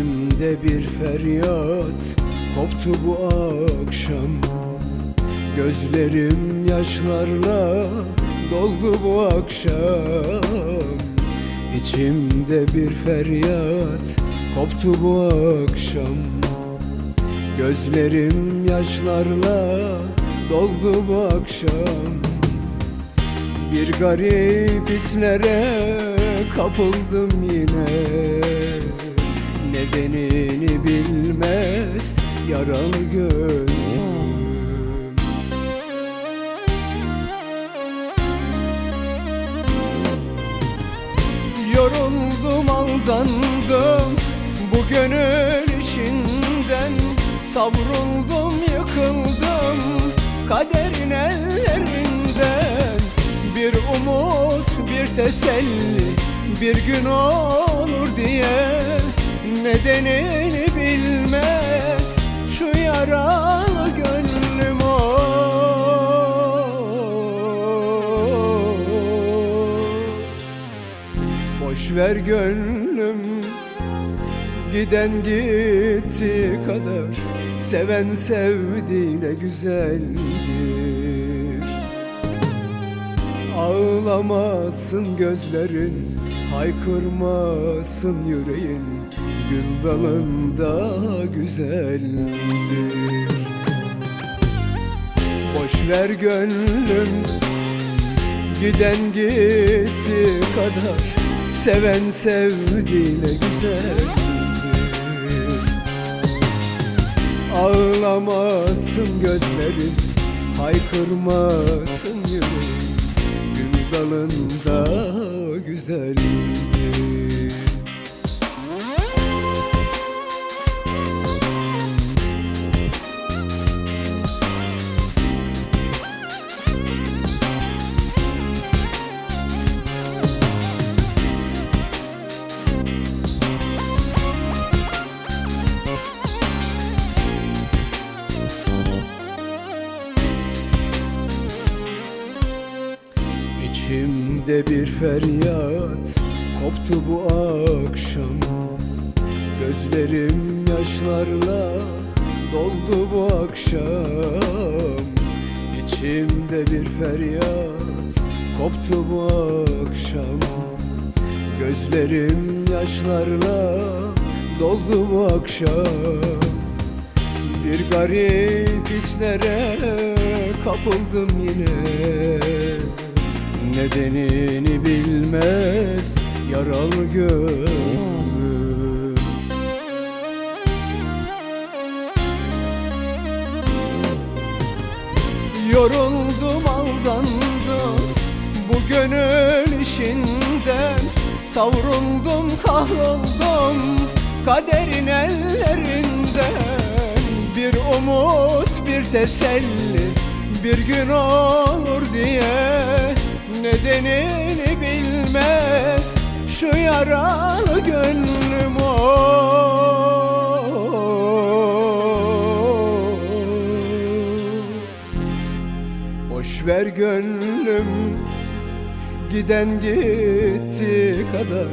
İçimde bir feryat koptu bu akşam. Gözlerim yaşlarla doldu bu akşam. İçimde bir feryat koptu bu akşam. Gözlerim yaşlarla doldu bu akşam. Bir garip hislere kapıldım yine Nedenini bilmez yaralı gönlüm. Yoruldum aldandım bu gönül işinden Savruldum yıkıldım kaderin ellerinden. Bir umut bir teselli bir gün olur diye Nedenini bilmez şu yaralı gönlüm o. Boş ver gönlüm Giden gitti kadar. Seven sevdiğine güzeldir. Ağlamasın gözlerin Haykırmasın yüreğin Gül dalında güzeldir Boş ver gönlüm Giden gitti kadar. Seven sevdiğine güzeldir Ağlamasın gözlerin Haykırmasın İçimde bir feryat koptu bu akşam. Gözlerim yaşlarla doldu bu akşam. İçimde bir feryat koptu bu akşam. Gözlerim yaşlarla doldu bu akşam. Bir garip hislere kapıldım yine Nedenini bilmez yaralı gönlüm. Yoruldum aldandım bu gönül işinden. Savruldum kahroldum kaderin ellerinden. Bir umut bir teselli bir gün olur diye Nedenini bilmez. Şu yaralı gönlüm o. Boş ver gönlüm Giden gitti kadar.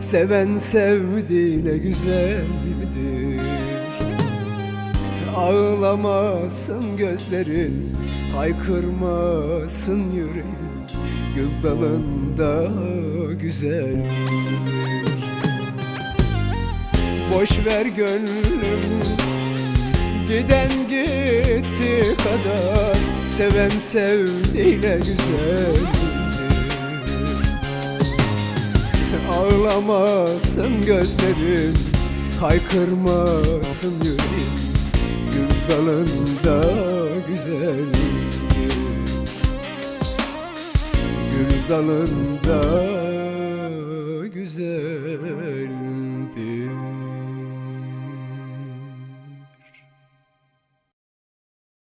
Seven sevdiğine güzeldir. Ağlamasın gözlerin Haykırmasın yüreğin Gül dalında güzeldir Boş ver gönlüm Giden gitti kadar. Seven sevdiğine güzeldir Ağlamasın gözlerin Haykırmasın yüreğin Gül dalında güzeldir dalında güzel